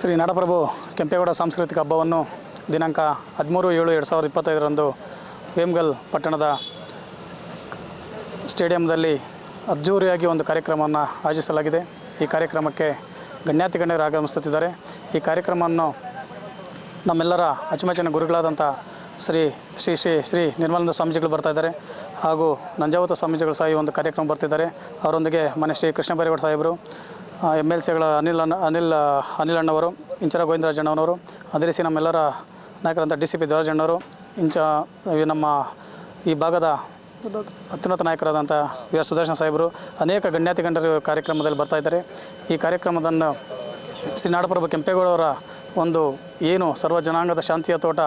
ಶ್ರೀ ನಾಡಪ್ರಭು ಕೆಂಪೇಗೌಡ ಸಾಂಸ್ಕೃತಿಕ ಹಬ್ಬವನ್ನು ದಿನಾಂಕ ಹದಿಮೂರು ಏಳು ಎರಡು ಸಾವಿರದ ಇಪ್ಪತ್ತೈದರಂದು ವೇಮ್ಗಲ್ ಪಟ್ಟಣದ ಸ್ಟೇಡಿಯಂದಲ್ಲಿ ಅದ್ಧೂರಿಯಾಗಿ ಒಂದು ಕಾರ್ಯಕ್ರಮವನ್ನು ಆಯೋಜಿಸಲಾಗಿದೆ. ಈ ಕಾರ್ಯಕ್ರಮಕ್ಕೆ ಗಣ್ಯಾತಿ ಗಣ್ಯರು ಆಗಮಿಸುತ್ತಿದ್ದಾರೆ. ಈ ಕಾರ್ಯಕ್ರಮವನ್ನು ನಮ್ಮೆಲ್ಲರ ಅಚ್ಚುಮೆಚ್ಚಿನ ಗುರುಗಳಾದಂಥ ಶ್ರೀ ಶ್ರೀ ಶ್ರೀ ಶ್ರೀ ನಿರ್ಮಲಾನಂದ ಸ್ವಾಮೀಜಿಗಳು ಬರ್ತಾ ಇದ್ದಾರೆ ಹಾಗೂ ನಂಜಾವತ ಸ್ವಾಮೀಜಿಗಳು ಸಹ ಈ ಒಂದು ಕಾರ್ಯಕ್ರಮ ಬರ್ತಿದ್ದಾರೆ. ಅವರೊಂದಿಗೆ ಮನೆ ಶ್ರೀ ಕೃಷ್ಣ ಬೈರೇಗೌಡ ಸಾಹೇಬರು ಎಂ ಎಲ್ ಸಿಗಳ ಅನಿಲ್ ಅಣ್ಣ, ಅನಿಲ್ ಅನಿಲ್ ಅಣ್ಣವರು, ಇಂಚರ ಗೋವಿಂದರಾಜಣ್ಣವರು ಅದೇ ರೀತಿ ನಮ್ಮೆಲ್ಲರ ನಾಯಕರಂತ ಡಿ ಸಿ ಪಿ ದೇವರಾಜಣ್ಣವರು ಇಂಚ ನಮ್ಮ ಈ ಭಾಗದ ಅತ್ಯುನ್ನತ ನಾಯಕರಾದಂಥ ವಿ ಆರ್ ಸುದರ್ಶನ ಸಾಹೇಬರು, ಅನೇಕ ಗಣ್ಯಾತಿ ಗಣ್ಯರು ಕಾರ್ಯಕ್ರಮದಲ್ಲಿ ಬರ್ತಾ ಇದ್ದಾರೆ. ಈ ಕಾರ್ಯಕ್ರಮದನ್ನು ಶ್ರೀ ನಾಡಪ್ರಭು ಕೆಂಪೇಗೌಡವರ ಒಂದು ಏನು ಸರ್ವ ಜನಾಂಗದ ಶಾಂತಿಯ ತೋಟ,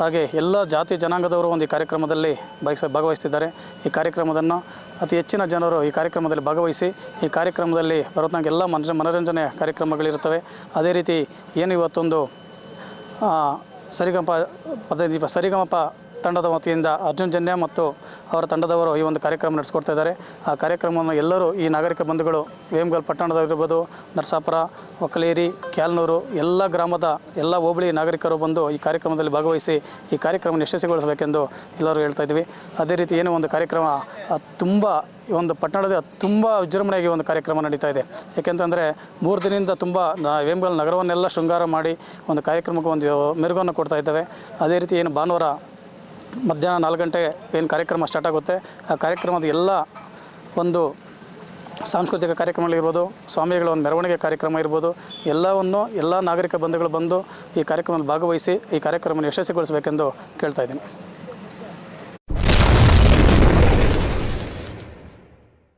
ಹಾಗೆ ಎಲ್ಲ ಜಾತಿ ಜನಾಂಗದವರು ಒಂದು ಈ ಕಾರ್ಯಕ್ರಮದಲ್ಲಿ ಭಾಗವಹಿಸ ಭಾಗವಹಿಸ್ತಿದ್ದಾರೆ. ಈ ಕಾರ್ಯಕ್ರಮದನ್ನು ಅತಿ ಹೆಚ್ಚಿನ ಜನರು ಈ ಕಾರ್ಯಕ್ರಮದಲ್ಲಿ ಭಾಗವಹಿಸಿ, ಈ ಕಾರ್ಯಕ್ರಮದಲ್ಲಿ ಬರೋದಂಗೆ ಎಲ್ಲ ಮನ ಮನೋರಂಜನೆ ಕಾರ್ಯಕ್ರಮಗಳಿರುತ್ತವೆ. ಅದೇ ರೀತಿ ಏನು ಇವತ್ತೊಂದು ಸರಿಗಮಪ ಪದ್ಧತಿ ಸರಿಗಮಪ ತಂಡದ ವತಿಯಿಂದ ಅರ್ಜುನ್ ಜನ್ಯ ಮತ್ತು ಅವರ ತಂಡದವರು ಈ ಒಂದು ಕಾರ್ಯಕ್ರಮ ನಡೆಸ್ಕೊಡ್ತಾ ಇದ್ದಾರೆ. ಆ ಕಾರ್ಯಕ್ರಮವನ್ನು ಎಲ್ಲರೂ ಈ ನಾಗರಿಕ ಬಂಧುಗಳು ವೇಮಗಲ್ ಪಟ್ಟಣದಾಗಿರ್ಬೋದು ನರಸಾಪುರ, ಒಕ್ಕಲೇರಿ, ಕ್ಯಾಲ್ನೂರು ಎಲ್ಲ ಗ್ರಾಮದ ಎಲ್ಲ ಹೋಬಳಿ ನಾಗರಿಕರು ಬಂದು ಈ ಕಾರ್ಯಕ್ರಮದಲ್ಲಿ ಭಾಗವಹಿಸಿ ಈ ಕಾರ್ಯಕ್ರಮವನ್ನು ಯಶಸ್ವಿಗೊಳಿಸಬೇಕೆಂದು ಎಲ್ಲರೂ ಹೇಳ್ತಾ ಇದ್ವಿ. ಅದೇ ರೀತಿ ಏನು ಒಂದು ಕಾರ್ಯಕ್ರಮ ತುಂಬ ಈ ಒಂದು ಪಟ್ಟಣದ ತುಂಬ ವಿಜೃಂಭಣೆಯಾಗಿ ಒಂದು ಕಾರ್ಯಕ್ರಮ ನಡೀತಾ ಇದೆ. ಏಕೆಂತಂದರೆ ಮೂರು ದಿನದಿಂದ ತುಂಬ ವೇಮಗಲ್ ನಗರವನ್ನೆಲ್ಲ ಶೃಂಗಾರ ಮಾಡಿ ಒಂದು ಕಾರ್ಯಕ್ರಮಕ್ಕೆ ಒಂದು ಮೆರುಗನ್ನು ಕೊಡ್ತಾ ಇದ್ದೇವೆ. ಅದೇ ರೀತಿ ಏನು ಭಾನುವಾರ ಮಧ್ಯಾಹ್ನ ನಾಲ್ಕು ಗಂಟೆ ಏನು ಕಾರ್ಯಕ್ರಮ ಸ್ಟಾರ್ಟ್ ಆಗುತ್ತೆ, ಆ ಕಾರ್ಯಕ್ರಮದ ಎಲ್ಲ ಒಂದು ಸಾಂಸ್ಕೃತಿಕ ಕಾರ್ಯಕ್ರಮಗಳಿರ್ಬೋದು ಸ್ವಾಮಿಗಳ ಒಂದು ಮೆರವಣಿಗೆ ಕಾರ್ಯಕ್ರಮ ಇರ್ಬೋದು, ಎಲ್ಲವನ್ನು ಎಲ್ಲ ನಾಗರಿಕ ಬಂಧುಗಳು ಬಂದು ಈ ಕಾರ್ಯಕ್ರಮದಲ್ಲಿ ಭಾಗವಹಿಸಿ ಈ ಕಾರ್ಯಕ್ರಮವನ್ನು ಯಶಸ್ವಿಗೊಳಿಸಬೇಕೆಂದು ಕೇಳ್ತಾ ಇದ್ದೀನಿ.